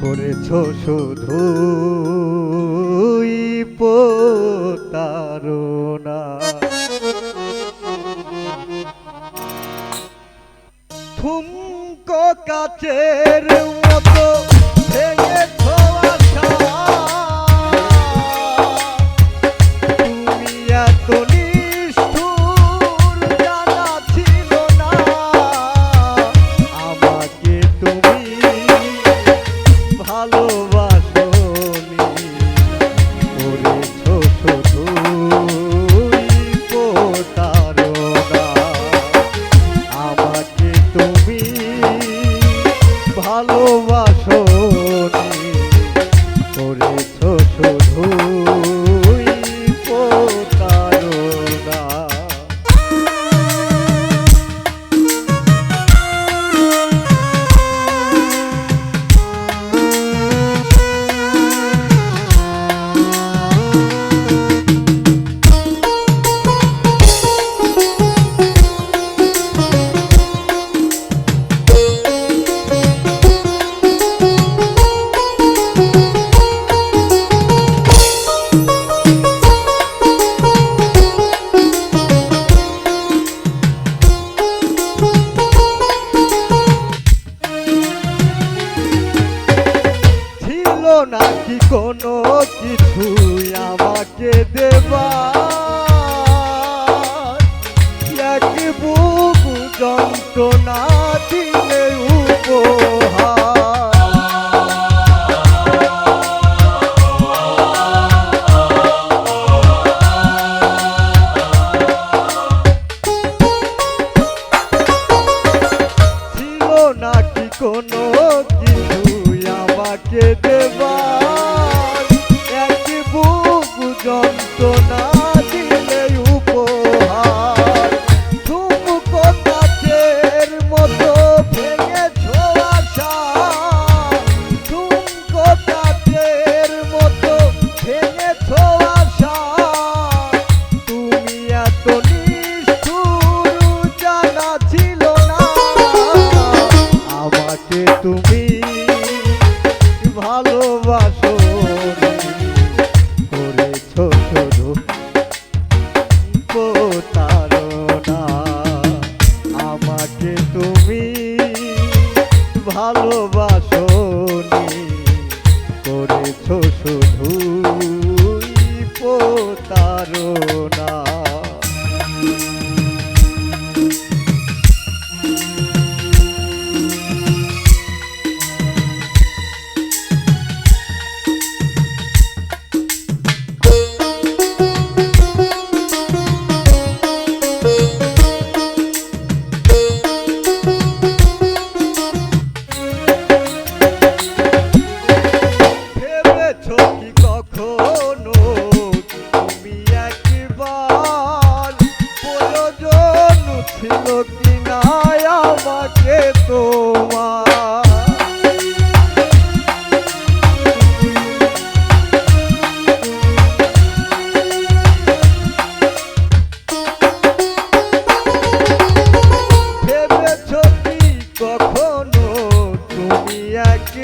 করেছ শুধু তারা থুমক কাচের নাকি কোনো কিছু আমাকে দেবা এক বুক যন্ত্রণা দিলে উপহার। নাকি কোনো তাকে দেবার একটি বুক যন্ত্রণা। ভালোবাসনি করেছ শুধু না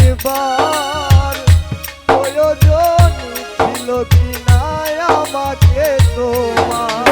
একবার প্রয়োজন ছিল কিনা আমাকে তোমার।